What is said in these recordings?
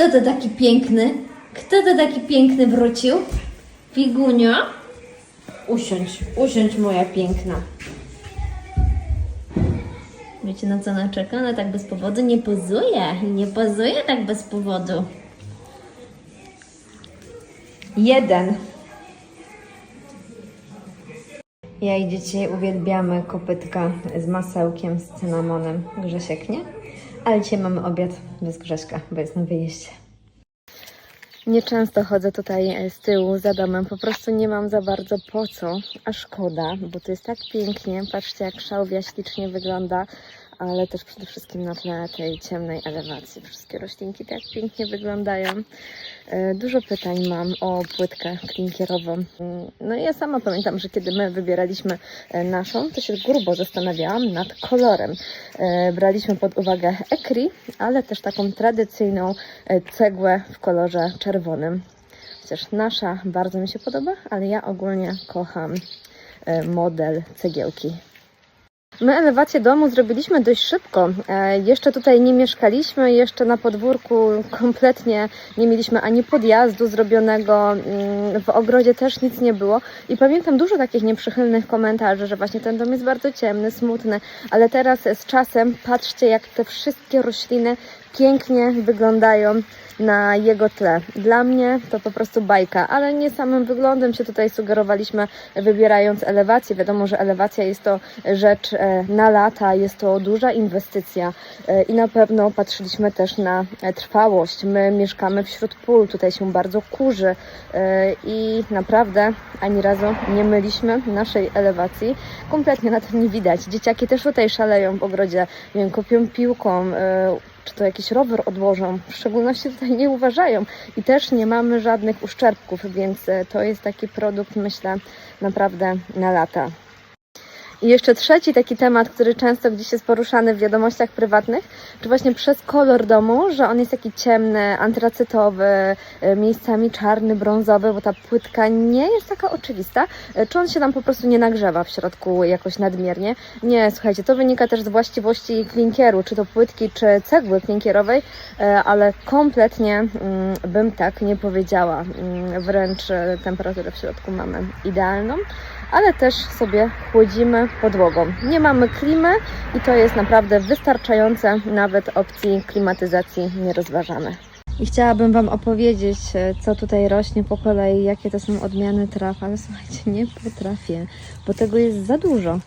Kto to taki piękny? Kto to taki piękny wrócił? Figunia? Usiądź, usiądź moja piękna. Wiecie na co ona czeka? Ona tak bez powodu nie pozuje. Nie pozuje tak bez powodu. Jeden. Ja i dzieci uwielbiamy kopytka z masełkiem, z cynamonem. Grzesiek nie? Ale dzisiaj mamy obiad bez Grześka, bo jest na wyjeździe. Nieczęsto chodzę tutaj e, z tyłu za domem, po prostu nie mam za bardzo po co, a szkoda, bo to jest tak pięknie. Patrzcie, jak szałwia ślicznie wygląda, ale też przede wszystkim na tle tej ciemnej elewacji. Wszystkie roślinki tak pięknie wyglądają. E, Dużo pytań mam o płytkę klinkierową. No i ja sama pamiętam, że kiedy my wybieraliśmy e, naszą, to się grubo zastanawiałam nad kolorem. E, Braliśmy pod uwagę ekri, ale też taką tradycyjną cegłę w kolorze czerwonym. Chociaż nasza bardzo mi się podoba, ale ja ogólnie kocham model cegiełki. My elewację domu zrobiliśmy dość szybko. E, jeszcze tutaj nie mieszkaliśmy, jeszcze na podwórku kompletnie nie mieliśmy ani podjazdu zrobionego, mm, w ogrodzie też nic nie było. I pamiętam dużo takich nieprzychylnych komentarzy, że właśnie ten dom jest bardzo ciemny, smutny, ale teraz z czasem patrzcie, jak te wszystkie rośliny pięknie wyglądają na jego tle. Dla mnie to po prostu bajka, ale nie samym wyglądem się tutaj sugerowaliśmy, wybierając elewację. Wiadomo, że elewacja jest to rzecz e, na lata, jest to duża inwestycja e, i na pewno patrzyliśmy też na e, trwałość. My mieszkamy wśród pól, tutaj się bardzo kurzy i naprawdę ani razu nie myliśmy naszej elewacji. Kompletnie na tym nie widać. Dzieciaki też tutaj szaleją w ogrodzie, kopią piłką, czy to jakiś rower odłożą. W szczególności tutaj nie uważają i też nie mamy żadnych uszczerbków, więc e, to jest taki produkt, myślę, naprawdę na lata. I jeszcze trzeci taki temat, który często gdzieś jest poruszany w wiadomościach prywatnych, czy właśnie przez kolor domu, że on jest taki ciemny, antracytowy, e, miejscami czarny, brązowy, bo ta płytka nie jest taka oczywista, e, czy on się tam po prostu nie nagrzewa w środku jakoś nadmiernie. Nie, słuchajcie, to wynika też z właściwości klinkieru, czy to płytki, czy cegły klinkierowej, e, ale kompletnie mm, bym tak nie powiedziała. Mm, Wręcz temperaturę w środku mamy idealną ale też sobie chłodzimy podłogą. Nie mamy klimy i to jest naprawdę wystarczające, nawet opcji klimatyzacji nie rozważamy. I chciałabym Wam opowiedzieć, e, co tutaj rośnie po kolei, jakie to są odmiany traw, ale słuchajcie, nie potrafię, bo tego jest za dużo.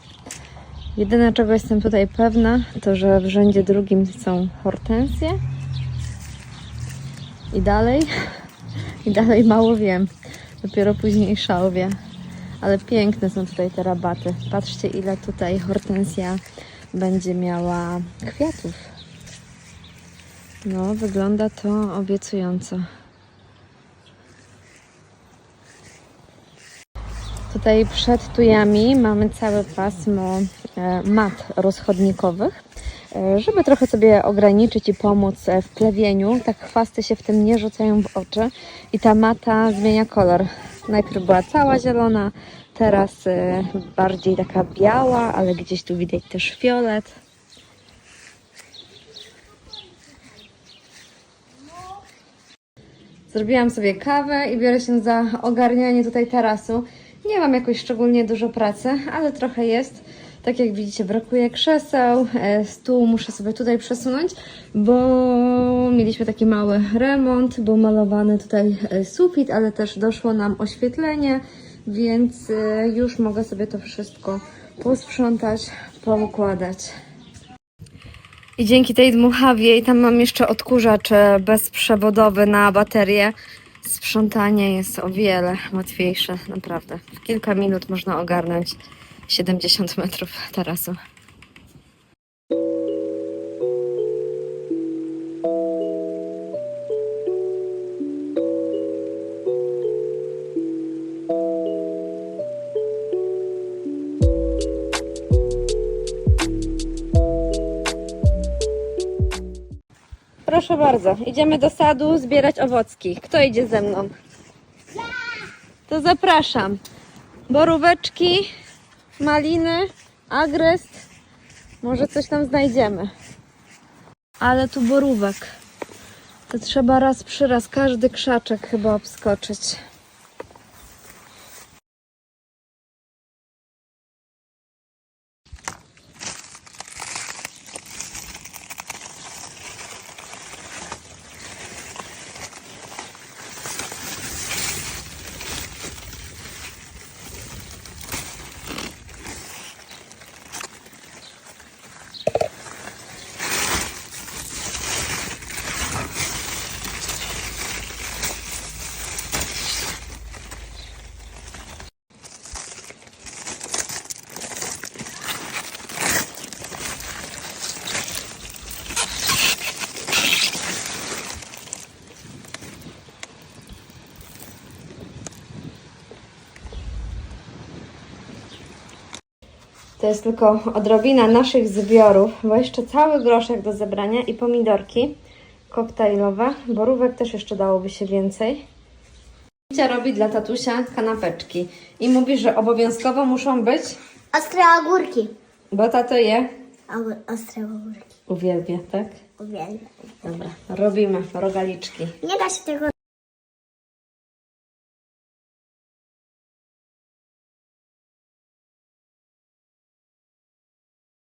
Jedyne, czego jestem tutaj pewna, to że w rzędzie drugim są hortensje i dalej, i dalej mało wiem. Dopiero później szałwie. Ale piękne są tutaj te rabaty. Patrzcie, ile tutaj hortensja będzie miała kwiatów. No, wygląda to obiecująco. Tutaj przed tujami mamy całe pasmo e, mat rozchodnikowych, e, żeby trochę sobie ograniczyć i pomóc e, w plewieniu. Tak chwasty się w tym nie rzucają w oczy i ta mata zmienia kolor. Najpierw była cała zielona, teraz e, bardziej taka biała, ale gdzieś tu widać też fiolet. Zrobiłam sobie kawę i biorę się za ogarnianie tutaj tarasu. Nie mam jakoś szczególnie dużo pracy, ale trochę jest. Tak jak widzicie, brakuje krzeseł, e, stół muszę sobie tutaj przesunąć, bo mieliśmy taki mały remont, był malowany tutaj e, sufit, ale też doszło nam oświetlenie, więc e, już mogę sobie to wszystko posprzątać, poukładać. I dzięki tej dmuchawie, i tam mam jeszcze odkurzacz e, bezprzewodowy na baterię, sprzątanie jest o wiele łatwiejsze, naprawdę. W kilka minut można ogarnąć 70 metrów tarasu. Proszę bardzo, idziemy do sadu zbierać owocki. Kto idzie ze mną? To zapraszam. Boróweczki, maliny, agrest. Może coś tam znajdziemy. Ale tu borówek. To trzeba raz przy raz każdy krzaczek chyba obskoczyć. To jest tylko odrobina naszych zbiorów, bo jeszcze cały groszek do zebrania i pomidorki koktajlowe. Borówek też jeszcze dałoby się więcej. Wicia robi dla tatusia kanapeczki i mówi, że obowiązkowo muszą być, Ostre ogórki. bo tato je O, ostre ogórki. uwielbia, tak? Uwielbiam. Dobra, robimy rogaliczki. Nie da się tego